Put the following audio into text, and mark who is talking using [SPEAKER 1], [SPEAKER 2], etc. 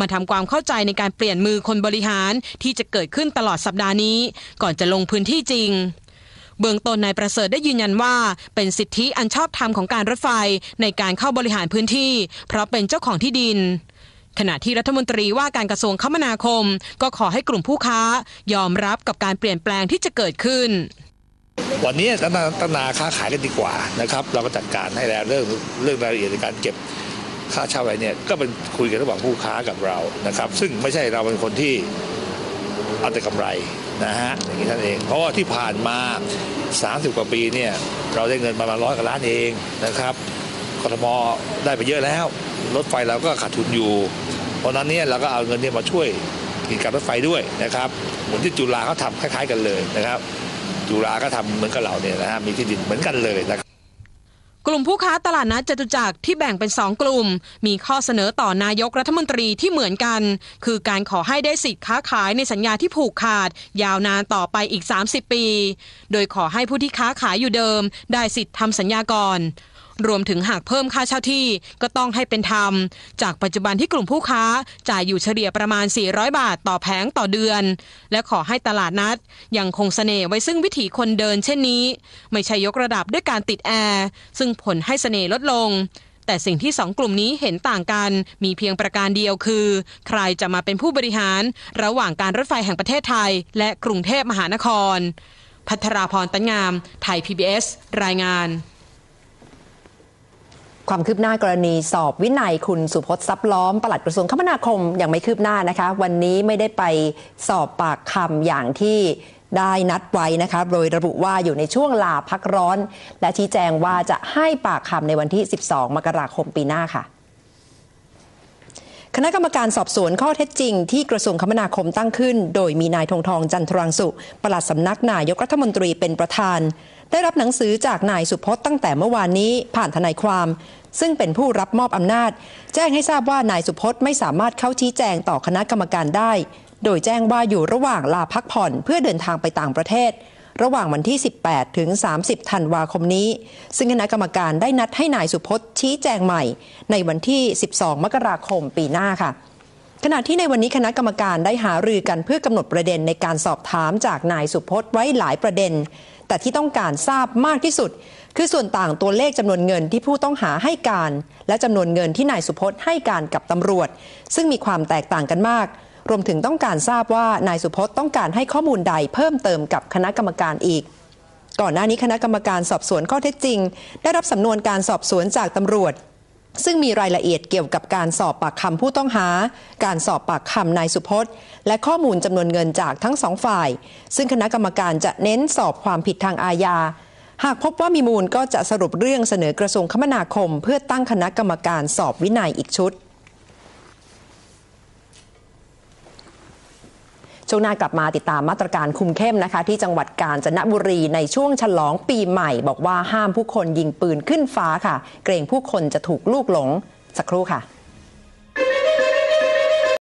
[SPEAKER 1] มาทำความเข้าใจในการเปลี่ยนมือคนบริหารที่จะเกิดขึ้นตลอดสัปดาห์นี้ ก่อนจะลงพื้นที่จริง เบื้องต้นนายประเสริฐได้ยืนยันว่า เป็นสิทธิอันชอบธรรมของการรถไฟในการเข้าบริหารพื้นที่ เพราะเป็นเจ้าของที่ดิน ขณะที่รัฐมนตรีว่าการกระทรวงคมนาคม ก็ขอให้กลุ่มผู้ค้ายอมรับกับการเปลี่ยนแปลงที่จะเกิดขึ้น
[SPEAKER 2] วันนี้ตั้งนาตนาค้าขายกันดีกว่านะครับ เราก็จัดการให้แล้วเรื่องเรื่องรายละเอียดในการเก็บ ค่าเช่าอะไรเนี่ยก็เป็นคุยกันระหว่างผู้ค้ากับเรานะครับ ซึ่งไม่ใช่เราเป็นคนที่เอาแต่กำไรนะฮะอย่างนี้ท่านเอง เพราะว่าที่ผ่านมา 30 กว่าปีเนี่ยเราได้เงินประมาณร้อยกว่าล้านเองนะครับกทมได้ไปเยอะแล้ว รถไฟเราก็ขาดทุนอยู่ เพราะนั้นเนี่ยเราก็เอาเงินเนี่ยมาช่วยกิจการรถไฟด้วยนะครับเหมือนที่จุฬาเขาทำคล้าย ๆ กันเลยนะครับจุฬาก็ทำเหมือนกับเราเนี่ยนะฮะมีที่ดินเหมือนกันเลยนะครับ
[SPEAKER 1] กลุ่มผู้ค้าตลาดนัดจตุจักรที่แบ่งเป็นสองกลุ่ม มีข้อเสนอต่อนายกรัฐมนตรีที่เหมือนกัน คือการขอให้ได้สิทธิ์ค้าขายในสัญญาที่ผูกขาด ยาวนานต่อไปอีก 30 ปี โดยขอให้ผู้ที่ค้าขายอยู่เดิม ได้สิทธิ์ทำสัญญาก่อน รวมถึงหากเพิ่มค่าเช่าที่ก็ต้องให้เป็นธรรม จากปัจจุบันที่กลุ่มผู้ค้าจ่ายอยู่เฉลี่ยประมาณ 400 บาทต่อแผงต่อเดือน และขอให้ตลาดนัดยังคงเสน่ห์ไว้ซึ่งวิถีคนเดินเช่นนี้ ไม่ใช่ยกระดับด้วยการติดแอร์ซึ่งผลให้เสน่ห์ลดลงแต่สิ่งที่สองกลุ่มนี้เห็นต่างกันมีเพียงประการเดียวคือ ใครจะมาเป็นผู้บริหาร ระหว่างการรถไฟแห่งประเทศไทย และกรุงเทพมหานคร พัทราพรตัญงาม ไทย PBS รายงาน
[SPEAKER 3] ความคืบหน้ากรณีสอบวินัยคุณสุพจน์ทรับล้อมปลัดกระทรวงคมนาคมยังไม่คืบหน้านะคะ วันนี้ไม่ได้ไปสอบปากคำอย่างที่ได้นัดไว้นะคะโดยระบุว่าอยู่ในช่วงลาพักร้อน และชี้แจงว่าจะให้ปากคำในวันที่ 12 มกราคมปีหน้าค่ะ คณะกรรมการสอบสวนข้อเท็จจริงที่กระทรวงคมนาคมตั้งขึ้น โดยมีนายธงทองจันทรังสุปลัดสำนักนายกรัฐมนตรีเป็นประธาน ได้รับหนังสือจากนายสุพจน์ตั้งแต่เมื่อวานนี้ผ่านทนายความ ซึ่งเป็นผู้รับมอบอำนาจ แจ้งให้ทราบว่านายสุพจน์ไม่สามารถเข้าชี้แจงต่อคณะกรรมการได้ โดยแจ้งว่าอยู่ระหว่างลาพักผ่อนเพื่อเดินทางไปต่างประเทศ ระหว่างวันที่ 18 ถึง 30 ธันวาคมนี้ ซึ่งคณะกรรมการได้นัดให้นายสุพจน์ชี้แจงใหม่ ในวันที่ 12 มกราคมปีหน้าค่ะขณะที่ในวันนี้คณะกรรมการได้หารือกันเพื่อกำหนดประเด็นในการสอบถามจากนายสุพจน์ไว้หลายประเด็น แต่ที่ต้องการทราบมากที่สุด คือส่วนต่างตัวเลขจำนวนเงินที่ผู้ต้องหาให้การ และจำนวนเงินที่นายสุพจน์ให้การกับตำรวจ ซึ่งมีความแตกต่างกันมาก รวมถึงต้องการทราบว่านายสุพจน์ต้องการให้ข้อมูลใดเพิ่มเติมกับคณะกรรมการอีก ก่อนหน้านี้คณะกรรมการสอบสวนข้อเท็จจริง ได้รับสำนวนการสอบสวนจากตำรวจ ซึ่งมีรายละเอียดเกี่ยวกับการสอบปากคำผู้ต้องหา การสอบปากคำนายสุพจน์ และข้อมูลจำนวนเงินจากทั้งสองฝ่าย ซึ่งคณะกรรมการจะเน้นสอบความผิดทางอาญาหากพบว่ามีมูลก็จะสรุปเรื่องเสนอกระทรวงคมนาคม เพื่อตั้งคณะกรรมการสอบวินัยอีกชุด ช่วงหน้ากลับมาติดตามมาตรการคุมเข้มนะคะ ที่จังหวัดกาญจนบุรีในช่วงฉลองปีใหม่ บอกว่าห้ามผู้คนยิงปืนขึ้นฟ้าค่ะ เกรงผู้คนจะถูกลูกหลงสักครู่ค่ะ